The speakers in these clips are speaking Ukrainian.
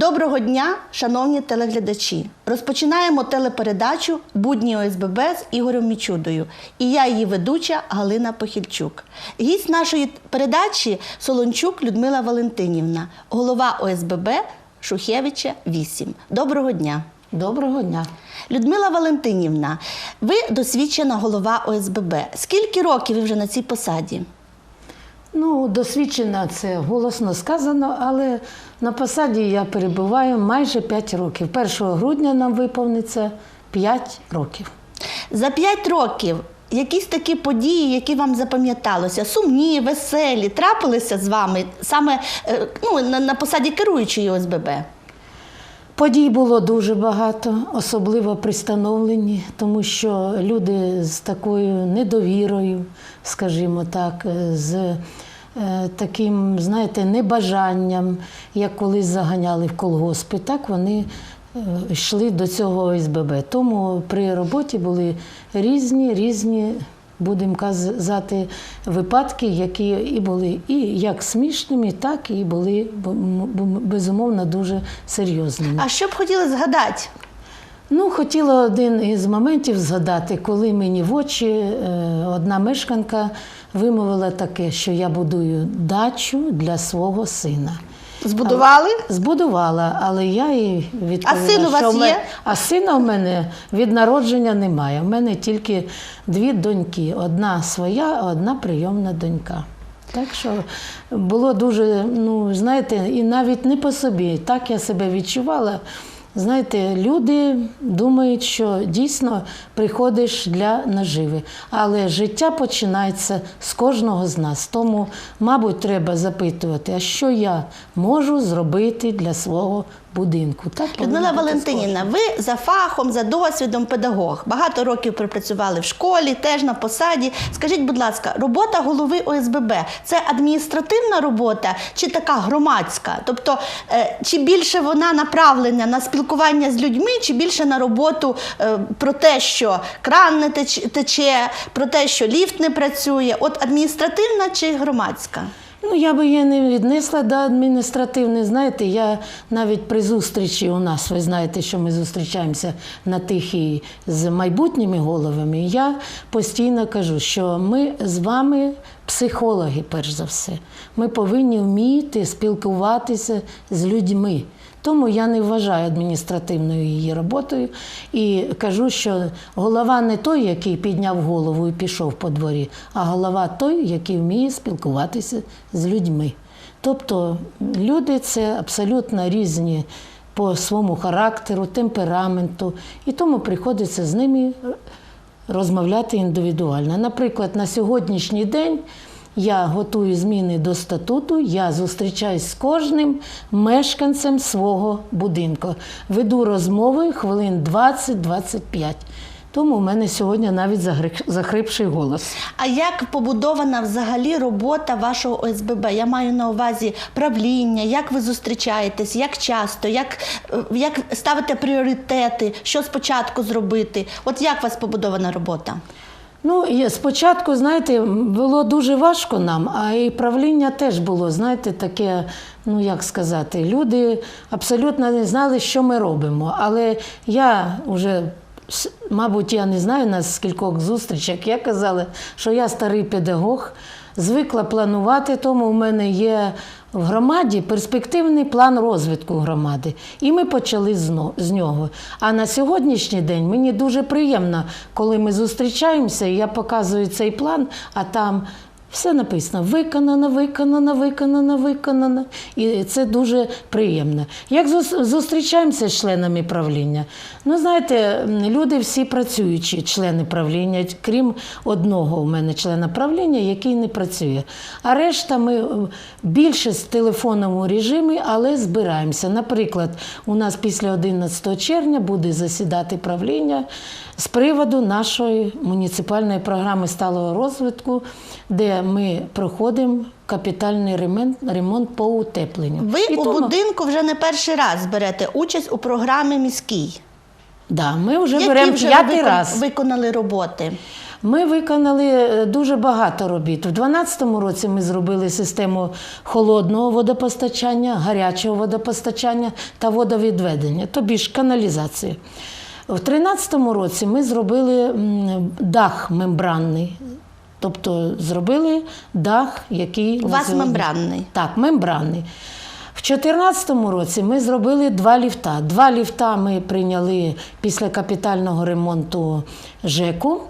Доброго дня, шановні телеглядачі! Розпочинаємо телепередачу Будні ОСББ з Ігорем Мічудою. І я її ведуча Галина Похільчук. Гість нашої передачі Солончук Людмила Валентинівна, голова ОСББ Шухевича 8. Доброго дня! Доброго дня. Людмила Валентинівна, ви досвідчена голова ОСББ. Скільки років ви вже на цій посаді? Ну, досвідчена це голосно сказано, але на посаді я перебуваю майже 5 років. 1 грудня нам виповниться 5 років. За п'ять років якісь такі події, які вам запам'яталося, сумні, веселі, трапилися з вами саме е, ну, на посаді керуючої ОСББ? Подій було дуже багато, особливо при становленні, тому що люди з такою недовірою, скажімо так, е, з е, таким, знаєте, небажанням, як колись заганяли в колгоспи, так вони е, йшли до цього ОСББ. Тому при роботі були різні, різні. Будемо казати випадки, які і були і як смішними, так і були безумовно дуже серйозними. А що б хотіли згадати? Ну, хотіла один із моментів згадати, коли мені в очі е, одна мешканка вимовила таке, що я будую дачу для свого сина. Збудували? Збудувала, але я їй відповіла, А син у вас що в мене- є? а сина в мене від народження немає. У мене тільки дві доньки: одна своя, а одна прийомна донька. Так що було дуже, ну знаєте, і навіть не по собі. Так я себе відчувала. Знаєте, люди думають, що дійсно приходиш для наживи, але життя починається з кожного з нас. Тому, мабуть, треба запитувати, а що я можу зробити для свого будинку. Так Людмила Валентинівна, ви за фахом, за досвідом педагог. Багато років пропрацювали в школі, теж на посаді. Скажіть, будь ласка, робота голови ОСББ це адміністративна робота чи така громадська? Тобто, е, чи більше вона направлена на спілкування з людьми, чи більше на роботу е, про те, що кран не тече, про те, що ліфт не працює? От адміністративна чи громадська? Ну, я би її не віднесла до адміністративної. Знаєте, я навіть при зустрічі у нас, ви знаєте, що ми зустрічаємося на тихій з майбутніми головами. Я постійно кажу, що ми з вами психологи, перш за все. Ми повинні вміти спілкуватися з людьми. Тому я не вважаю адміністративною її роботою і кажу, що голова не той, який підняв голову і пішов по дворі, а голова той, який вміє спілкуватися з людьми. Тобто люди це абсолютно різні по своєму характеру, темпераменту, і тому приходиться з ними розмовляти індивідуально. Наприклад, на сьогоднішній день я готую зміни до статуту, я зустрічаюсь з кожним мешканцем свого будинку. Веду розмови хвилин 20-25. Тому у мене сьогодні навіть захрипший голос. А як побудована взагалі робота вашого ОСББ? Я маю на увазі правління, як ви зустрічаєтесь, як часто, як, як ставите пріоритети, що спочатку зробити? От як у вас побудована робота? Ну, і спочатку, знаєте, було дуже важко нам, а і правління теж було, знаєте, таке, ну як сказати, люди абсолютно не знали, що ми робимо. Але я вже, мабуть, я не знаю на скількох зустрічах, я казала, що я старий педагог, звикла планувати, тому в мене є в громаді перспективний план розвитку громади. І ми почали з нього. А на сьогоднішній день мені дуже приємно, коли ми зустрічаємося, і я показую цей план, а там. Все написано виконано, виконано, виконано, виконано. І це дуже приємно. Як зустрічаємося з членами правління? Ну, знаєте, люди всі працюючі, члени правління, крім одного у мене члена правління, який не працює. А решта ми більше в телефонному режимі, але збираємося. Наприклад, у нас після 11 червня буде засідати правління з приводу нашої муніципальної програми сталого розвитку, де ми проходимо капітальний ремонт, ремонт по утепленню. Ви І у тому- будинку вже не перший раз берете участь у програмі міській. Да, ми вже Які беремо вже п'ятий викон- раз. виконали роботи? Ми виконали е, дуже багато робіт. У 2012 році ми зробили систему холодного водопостачання, гарячого водопостачання та водовідведення, тобі ж каналізації. У 2013 році ми зробили дах мембранний. Тобто зробили дах, який У вас мембранний. Так, мембранний. В 2014 році ми зробили два ліфта. Два ліфта ми прийняли після капітального ремонту ЖЕКу,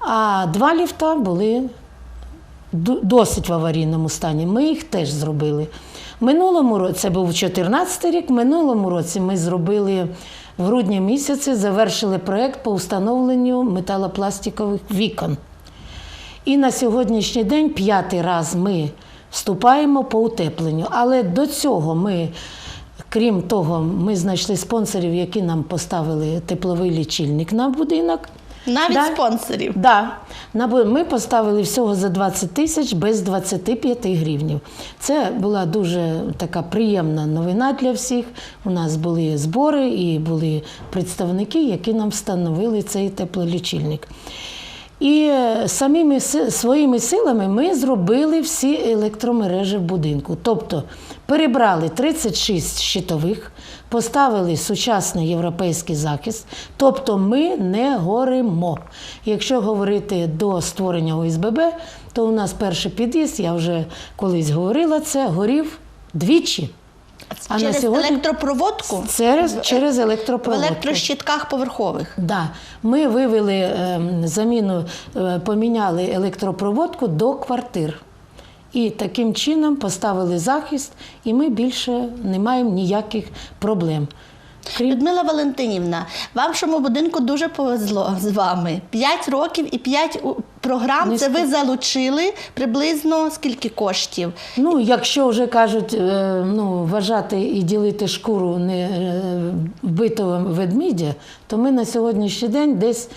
а два ліфта були досить в аварійному стані. Ми їх теж зробили. Минулому році, це був 2014 рік, минулому році ми зробили в грудні місяці, завершили проєкт по встановленню металопластикових вікон. І на сьогоднішній день п'ятий раз ми вступаємо по утепленню. Але до цього ми, крім того, ми знайшли спонсорів, які нам поставили тепловий лічильник на будинок. Навіть Да. спонсорів. Да. Ми поставили всього за 20 тисяч без 25 гривнів. Це була дуже така приємна новина для всіх. У нас були збори і були представники, які нам встановили цей теплолічильник. І е, самими своїми силами ми зробили всі електромережі в будинку. Тобто перебрали 36 щитових, поставили сучасний європейський захист. Тобто ми не горимо. Якщо говорити до створення ОСББ, то у нас перший під'їзд, я вже колись говорила це, горів двічі. А на Через сьогодні- електропроводку Через, через в електрощитках поверхових. Да. Ми вивели ем, заміну, е, поміняли електропроводку до квартир. І таким чином поставили захист, і ми більше не маємо ніяких проблем. Крім Людмила Валентинівна, вам в цьому будинку дуже повезло з вами. П'ять років і п'ять програм. Низько. Це ви залучили приблизно скільки коштів? Ну, якщо вже кажуть, е, ну, вважати і ділити шкуру не е, вбитого ведмідя, то ми на сьогоднішній день десь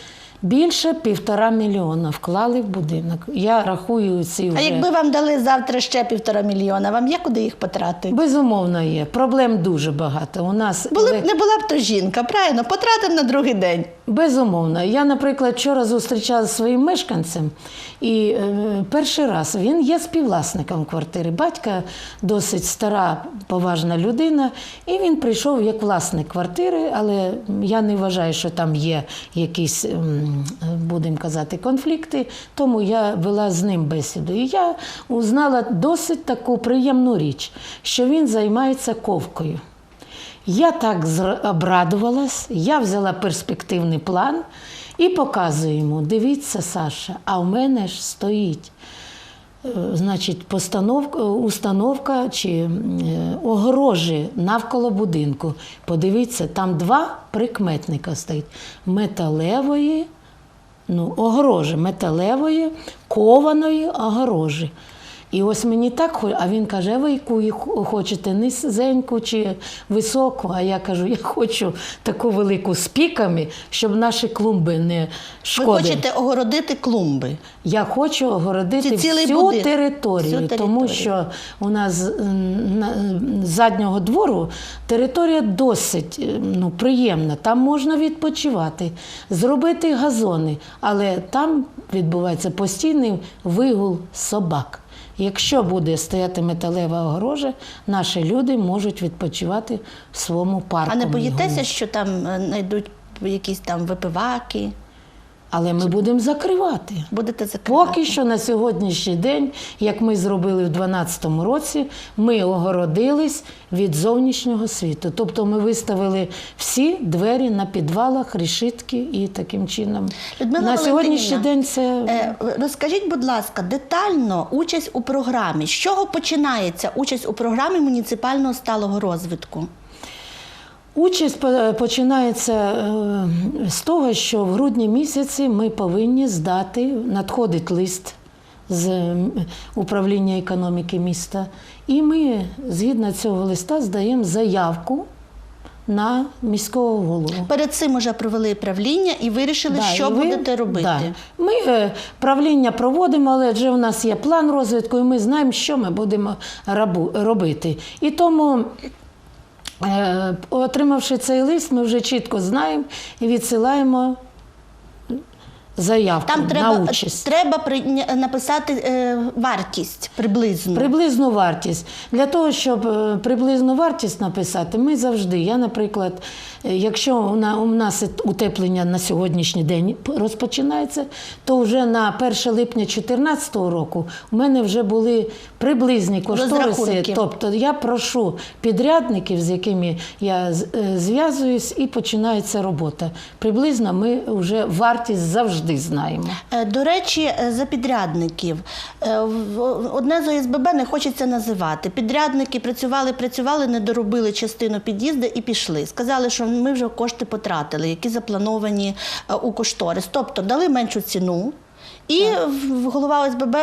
більше півтора мільйона вклали в будинок. Я рахую ці вже. А якби вам дали завтра ще півтора мільйона, вам є куди їх потратити? Безумовно є. Проблем дуже багато. У нас Були б не була б то жінка, правильно, потратимо на другий день. Безумовно. Я, наприклад, вчора зустрічалася зі своїм мешканцем, і е, перший раз він є співвласником квартири. Батька досить стара, поважна людина, і він прийшов як власник квартири, але я не вважаю, що там є якісь, м, будемо казати, конфлікти, тому я вела з ним бесіду. І я узнала досить таку приємну річ, що він займається ковкою. Я так обрадувалась, я взяла перспективний план і показую йому: дивіться, Саша, а в мене ж стоїть. е, Значить, постановка, установка чи е, огорожі навколо будинку. Подивіться, там два прикметника стоїть: металевої, ну, огорожі, металевої, кованої огорожі. І ось мені так а він каже, а ви яку хочете, низеньку чи високу? А я кажу, я хочу таку велику з піками, щоб наші клумби не Ви хочете огородити клумби. Я хочу огородити всю територію, Всю тому що у нас з заднього двору територія досить ну, приємна. Там можна відпочивати, зробити газони, але там відбувається постійний вигул собак. Якщо буде стояти металева огорожа, наші люди можуть відпочивати в своєму парку. А не боїтеся, що там е, знайдуть якісь там випиваки? Але ми будемо закривати. Будете закривати? Поки що на сьогоднішній день, як ми зробили в 2012 році, ми огородились від зовнішнього світу. Тобто ми виставили всі двері на підвалах, решітки і таким чином. Людмила на сьогоднішній день це Е, Розкажіть, будь ласка, детально участь у програмі. З чого починається участь у програмі муніципального сталого розвитку? Участь по- починається е, з того, що в грудні місяці ми повинні здати, надходить лист з управління економіки міста, і ми згідно цього листа здаємо заявку на міського голову. Перед цим уже провели правління і вирішили, Да, що і ви- будете робити. Да. Ми е, правління проводимо, але вже у нас є план розвитку, і ми знаємо, що ми будемо робити. І тому, отримавши цей лист, ми вже чітко знаємо і відсилаємо заявку Там на треба, участь. треба прийня- написати е, вартість приблизно. Приблизну вартість. Для того, щоб е, приблизну вартість написати, ми завжди. Я, наприклад, е, якщо у на- у нас утеплення на сьогоднішній день розпочинається, то вже на 1 липня 2014 року у мене вже були приблизні кошториси. Розрахунки. Тобто я прошу підрядників, з якими я з- е, зв'язуюсь, і починається робота. Приблизно ми вже вартість завжди знаємо. Е, До речі, е, за підрядників. Е, Одне з ОСББ не хочеться називати. Підрядники працювали, працювали, не доробили частину під'їзду і пішли. Сказали, що ми вже кошти потратили, які заплановані у кошторис. Тобто дали меншу ціну. І в- голова ОСББ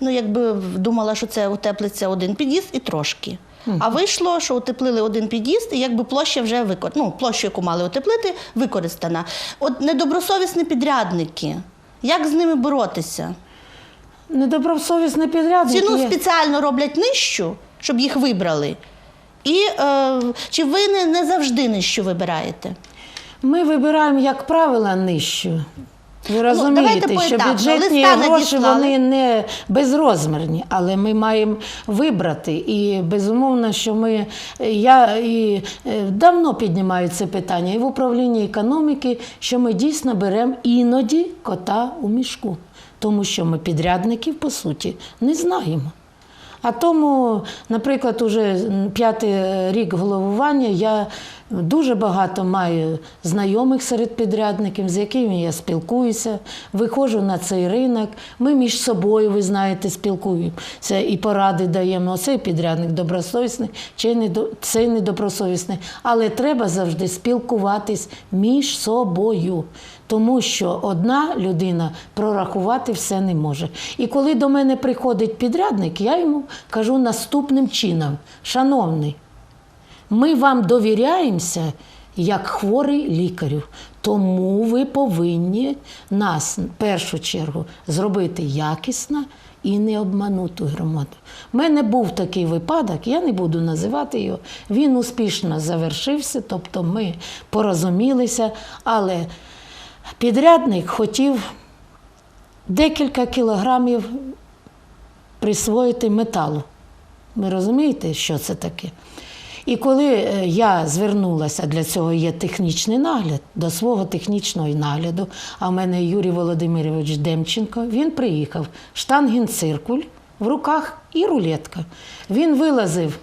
ну, якби думала, що це утеплиться один під'їзд і трошки. А вийшло, що утеплили один під'їзд, і якби площа вже викор... ну, площу, яку мали утеплити, використана. От недобросовісні підрядники. Як з ними боротися? Недобросовісний підрядник. Ціну спеціально роблять нижчу, щоб їх вибрали. І е, чи ви не, не завжди нижчу вибираєте? Ми вибираємо, як правило, нижчу. Ви давайте розумієте, що бюджетні гроші вони не безрозмірні, але ми маємо вибрати. І безумовно, що ми я і е, давно піднімаю це питання і в управлінні економіки, що ми дійсно беремо іноді кота у мішку, тому що ми підрядників по суті не знаємо. А тому, наприклад, уже п'ятий рік головування я дуже багато маю знайомих серед підрядників, з якими я спілкуюся, виходжу на цей ринок. Ми між собою, ви знаєте, спілкуємося і поради даємо. Оцей підрядник добросовісний, чи не до- цей недобросовісний. Але треба завжди спілкуватись між собою. Тому що одна людина прорахувати все не може. І коли до мене приходить підрядник, я йому кажу наступним чином: шановний, ми вам довіряємося як хворий лікарю, тому ви повинні нас в першу чергу зробити якісно і не обманути громаду. У мене був такий випадок, я не буду називати його. Він успішно завершився, тобто ми порозумілися, але підрядник хотів декілька кілограмів присвоїти металу. Ви розумієте, що це таке? І коли е, я звернулася, для цього є технічний нагляд, до свого технічного нагляду, а в мене Юрій Володимирович Демченко, він приїхав, штангенциркуль в руках і рулетка. Він вилазив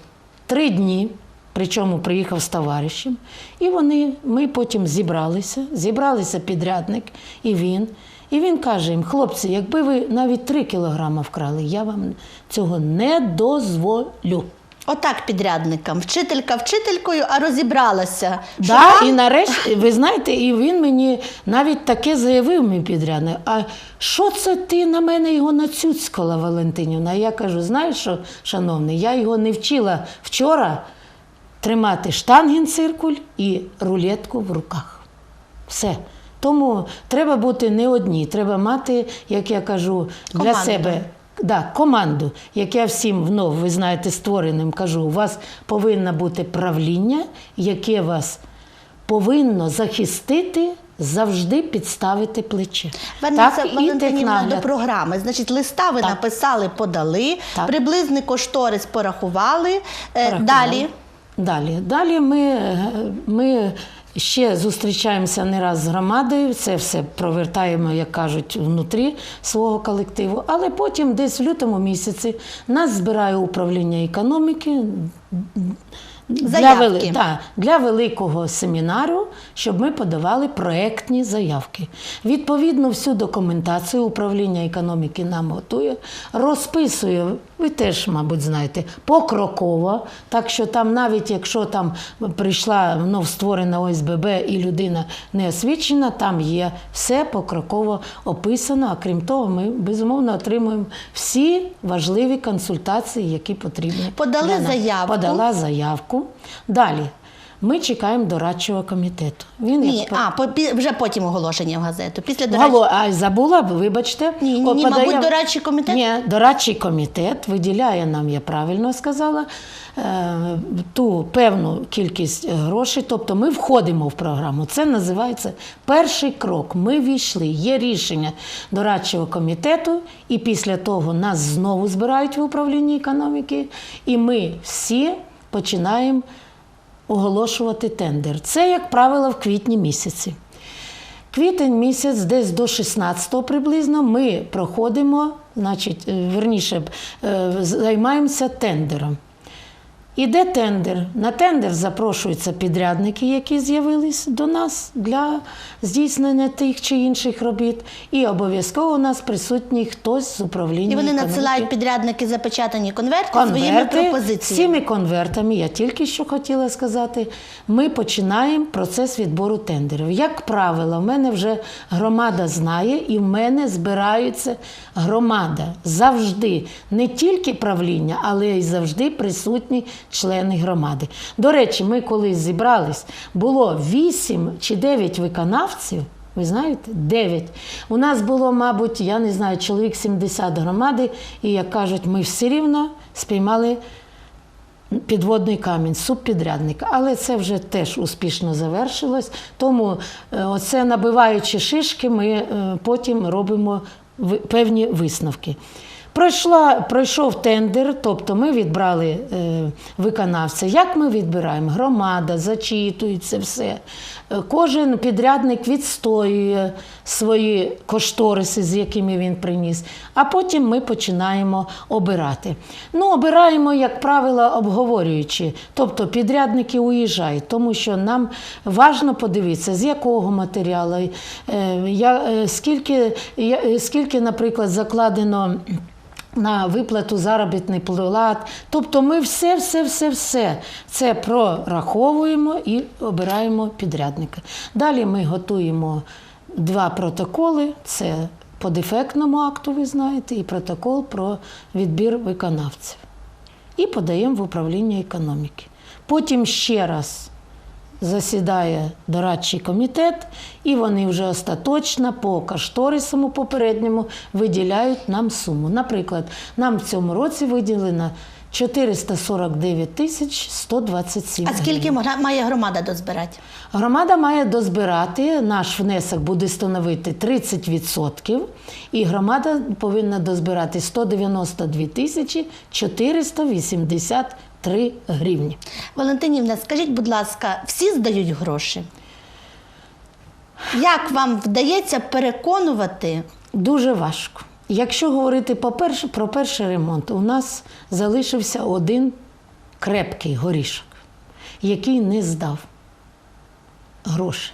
три дні, причому приїхав з товаришем, і вони, ми потім зібралися, зібралися підрядник і він. І він каже їм, хлопці, якби ви навіть три кілограми вкрали, я вам цього не дозволю. Отак підрядникам. Вчителька вчителькою, а розібралася. Да, і нарешті, ви знаєте, і він мені навіть таке заявив, мій підрядник. А що це ти на мене його нацюцькала, Валентинівна? Я кажу, знаєш що, шановний, я його не вчила вчора тримати штангенциркуль і рулетку в руках. Все. Тому треба бути не одні, треба мати, як я кажу, для Команду. себе да, команду, як я всім внов, ви знаєте, створеним кажу, у вас повинно бути правління, яке вас повинно захистити, завжди підставити плече. Вернемося, так Валентинівна, до програми. Значить, листа ви Так. написали, подали, Так. приблизний кошторис порахували. Е, Порахували. Далі. Далі. Далі ми, е, ми ще зустрічаємося не раз з громадою, це все провертаємо, як кажуть, внутрі свого колективу. Але потім, десь в лютому місяці, нас збирає управління економіки. Для, вели- да, для великого семінару, щоб ми подавали проектні заявки. Відповідно, всю документацію управління економіки нам готує, розписує, ви теж, мабуть, знаєте, покроково. Так що там, навіть якщо там прийшла вновь створена ОСББ і людина не освічена, там є все покроково описано. А крім того, ми безумовно отримуємо всі важливі консультації, які потрібні. Подали заявку. Подала заявку. Далі. Ми чекаємо дорадчого комітету. Він Ні, як а по- вже потім оголошення в газету. Після до речі, а забула, вибачте. Ні, ні, ні, мабуть, дорадчий комітет? Ні, дорадчий комітет виділяє нам, я правильно сказала, е, ту певну кількість грошей. Тобто ми входимо в програму. Це називається перший крок. Ми війшли. Є рішення дорадчого комітету, і після того нас знову збирають в управлінні економіки, і ми всі починаємо оголошувати тендер. Це, як правило, в квітні місяці. Квітень місяць, десь до 16-го приблизно, ми проходимо, значить, е, верніше, е, займаємося тендером. Іде тендер. На тендер запрошуються підрядники, які з'явились до нас для здійснення тих чи інших робіт. І обов'язково у нас присутній хтось з управління. і вони економіки. надсилають підрядники запечатані конверти своїми Конверти, з пропозиціями. цими конвертами, я тільки що хотіла сказати, ми починаємо процес відбору тендерів. Як правило, в мене вже громада знає, і в мене збираються громада завжди, не тільки правління, але й завжди присутні члени громади. До речі, ми колись зібрались, було 8 чи 9 виконавців. Ви знаєте, 9. У нас було, мабуть, я не знаю, чоловік 70 громади, і як кажуть, ми все рівно спіймали підводний камінь, субпідрядника. Але це вже теж успішно завершилось. Тому е, оце набиваючи шишки, ми е, потім робимо певні висновки. Пройшла, пройшов тендер, тобто ми відбрали е, виконавця. Як ми відбираємо? Громада, зачитується все. Е, Кожен підрядник відстоює свої кошториси, з якими він приніс. А потім ми починаємо обирати. Ну, обираємо, як правило, обговорюючи. Тобто підрядники уїжджають, тому що нам важно подивитися, з якого матеріалу, е, я, е, скільки, е, скільки, наприклад, закладено. На виплату заробітних плат. Тобто ми все, все, все, все це прораховуємо і обираємо підрядника. Далі ми готуємо два протоколи: це по дефектному акту, ви знаєте, і протокол про відбір виконавців. І подаємо в управління економіки. Потім ще раз засідає дорадчий комітет, і вони вже остаточно по кошторисам попередньому виділяють нам суму. Наприклад, нам в цьому році виділено 449 тисяч 127 А скільки має громада дозбирати? Громада має дозбирати, наш внесок буде становити 30%, і громада повинна дозбирати 192 тисячі 483 гривні. Валентинівна, скажіть, будь ласка, всі здають гроші? Як вам вдається переконувати? Дуже важко. Якщо говорити про перший ремонт, у нас залишився один крепкий горішок, який не здав гроші.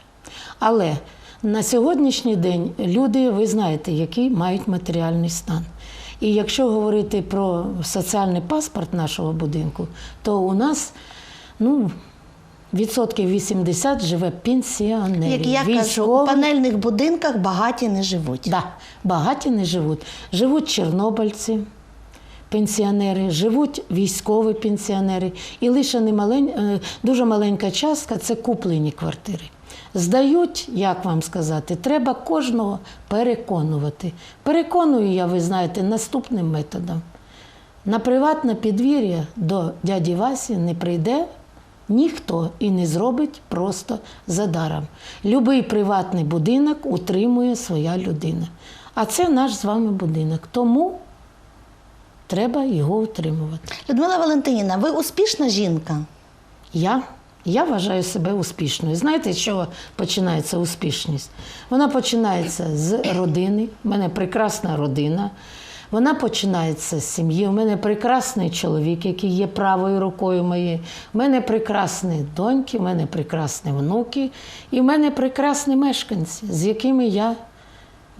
Але на сьогоднішній день люди, ви знаєте, які мають матеріальний стан. І якщо говорити про соціальний паспорт нашого будинку, то у нас ну, відсотків 80 живе пенсіонерів. Як я кажу, у панельних будинках багаті не живуть. Да, багаті не живуть. Живуть чорнобильці, пенсіонери, живуть військові пенсіонери. І лише немалень, е, дуже маленька частка це куплені квартири. Здають, як вам сказати, треба кожного переконувати. Переконую я, ви знаєте, наступним методом. На приватне підвір'я до дяді Васі не прийде ніхто і не зробить просто задаром. Любий приватний будинок утримує своя людина. А це наш з вами будинок. Тому треба його утримувати. Людмила Валентинівна, ви успішна жінка? Я, я вважаю себе успішною. Знаєте, з чого починається успішність? Вона починається з родини. У мене прекрасна родина. Вона починається з сім'ї. У мене прекрасний чоловік, який є правою рукою моєю. У мене прекрасні доньки, у мене прекрасні внуки, і в мене прекрасні мешканці, з якими я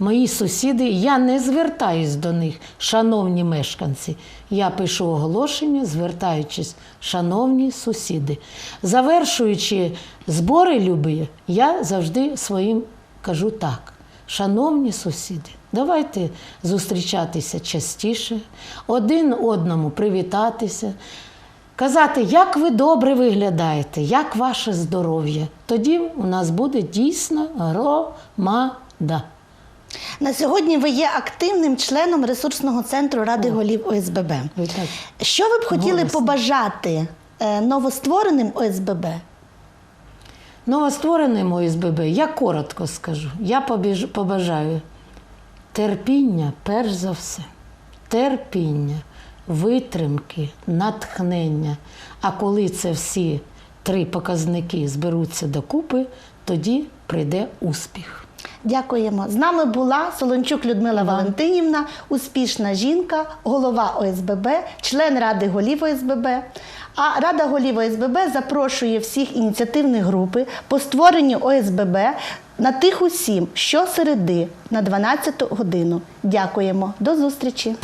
Мої сусіди, я не звертаюсь до них, шановні мешканці. Я пишу оголошення, звертаючись, шановні сусіди. Завершуючи збори любі, я завжди своїм кажу так: шановні сусіди, давайте зустрічатися частіше, один одному привітатися. казати, як ви добре виглядаєте, як ваше здоров'я. Тоді у нас буде дійсно громада. На сьогодні ви є активним членом ресурсного центру Ради голів ОСББ. Так Що ви б хотіли Голосно. побажати е, новоствореним ОСББ? Новоствореним ОСББ, я коротко скажу. Я побіж- побажаю терпіння, перш за все. Терпіння, витримки, натхнення. А коли це всі три показники зберуться докупи, тоді прийде успіх. Дякуємо. З нами була Солончук Людмила Валентинівна, успішна жінка, голова ОСББ, член Ради голів ОСББ. А Рада голів ОСББ запрошує всіх ініціативних групи по створенню ОСББ на тиху сім щосереди на 12 годину. Дякуємо. До зустрічі.